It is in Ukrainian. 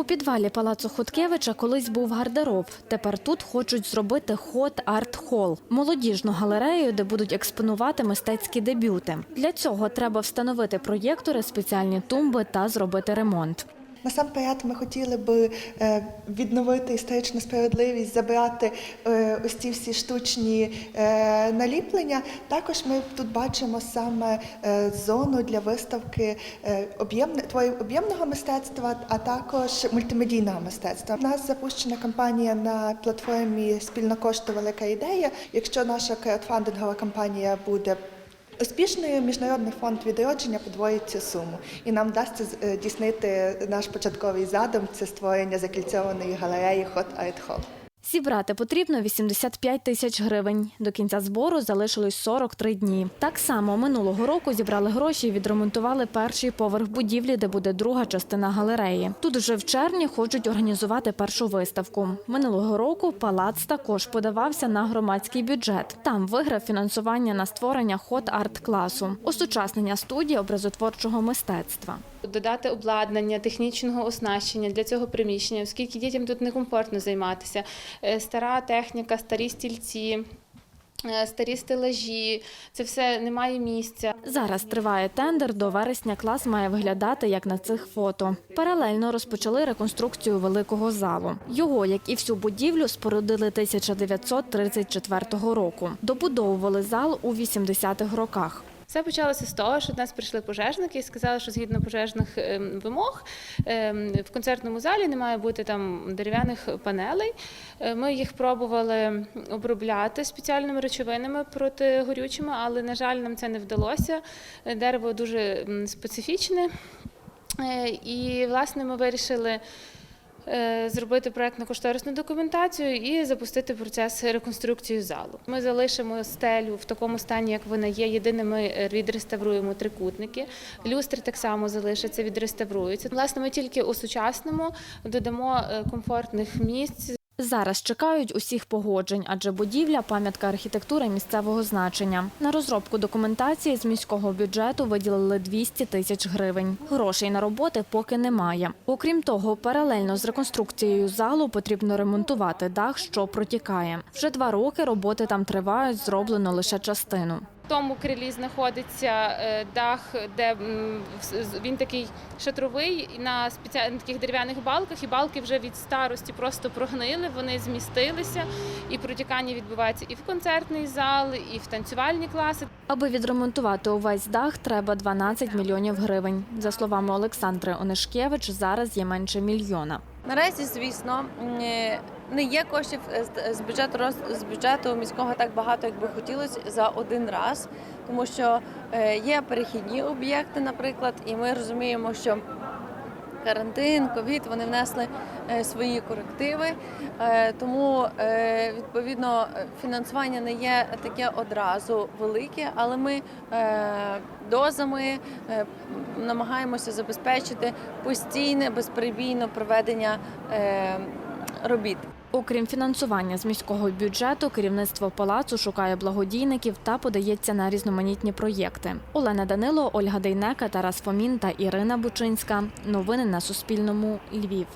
У підвалі палацу Хоткевича колись був гардероб. Тепер тут хочуть зробити хот арт хол молодіжну галерею, де будуть експонувати мистецькі дебюти. Для цього треба встановити проєктори, спеціальні тумби та зробити ремонт. Насамперед, ми хотіли би е, відновити історичну справедливість, забрати е, ось ці всі штучні е, наліплення. Також ми тут бачимо саме зону для виставки творів об'ємного мистецтва, а також мультимедійного мистецтва. У нас запущена кампанія на платформі Спільна кошти велика ідея. Якщо наша краудфандингова кампанія буде Успішною міжнародний фонд відродження подвоїть цю суму, і нам вдасться е, здійснити наш початковий задум це створення закільцьованої галереї Hot Art Hall. Зібрати потрібно 85 тисяч гривень. До кінця збору залишилось 43 дні. Так само минулого року зібрали гроші і відремонтували перший поверх будівлі, де буде друга частина галереї. Тут вже в червні хочуть організувати першу виставку. Минулого року палац також подавався на громадський бюджет. Там виграв фінансування на створення хот-арт класу, осучаснення студії образотворчого мистецтва. Додати обладнання, технічного оснащення для цього приміщення, оскільки дітям тут некомфортно займатися. Е, Стара техніка, старі стільці, е, старі стелажі, це все немає місця. Зараз триває тендер. До вересня клас має виглядати як на цих фото. Паралельно розпочали реконструкцію великого залу. Його, як і всю будівлю, спорудили 1934 року. Добудовували зал у 80-х роках. Все почалося з того, що до нас прийшли пожежники і сказали, що згідно пожежних ем, вимог ем, в концертному залі не має бути там дерев'яних панелей. Е, Ми їх пробували обробляти спеціальними речовинами протигорючими, але, на жаль, нам це не вдалося. Дерево дуже специфічне. Е, І, власне, ми вирішили зробити проектно-кошторисну документацію і запустити процес реконструкції залу. Ми залишимо стелю в такому стані, як вона є. Єдине, ми е, відреставруємо трикутники. Люстри так само залишаться, відреставруються. Власне, ми тільки осучаснимо, додамо е, комфортних місць. Зараз чекають усіх погоджень, адже будівля пам'ятка архітектури місцевого значення. На розробку документації з міського бюджету виділили 200 тисяч гривень. Грошей на роботи поки немає. Окрім того, паралельно з реконструкцією залу потрібно ремонтувати дах, що протікає. Вже два роки роботи там тривають, зроблено лише частину. Тому крилі знаходиться е, дах, де з- він такий шатровий на спеціальних таких дерев'яних балках, і балки вже від старості просто прогнили, вони змістилися, і протікання відбувається і в концертний зал, і в танцювальні класи. Аби відремонтувати увесь дах, треба 12 мільйонів гривень. За словами Олександри Онишкевич, зараз є менше мільйона. Наразі, звісно, е, не є коштів е, з- з бюджету з бюджету міського так багато, як би хотілося за один раз, тому що е, є перехідні об'єкти, наприклад, і ми розуміємо, що карантин, ковід вони внесли е, свої корективи. Е, Тому е, відповідно е, фінансування не є таке одразу велике, але ми е, дозами е, намагаємося забезпечити постійне безперебійне проведення е, робіт. Окрім фінансування з міського бюджету, керівництво палацу шукає благодійників та подається на різноманітні проєкти. Олена Данило, Ольга Дейнека, Тарас Фомін та Ірина Бучинська. Новини на Суспільному. Львів.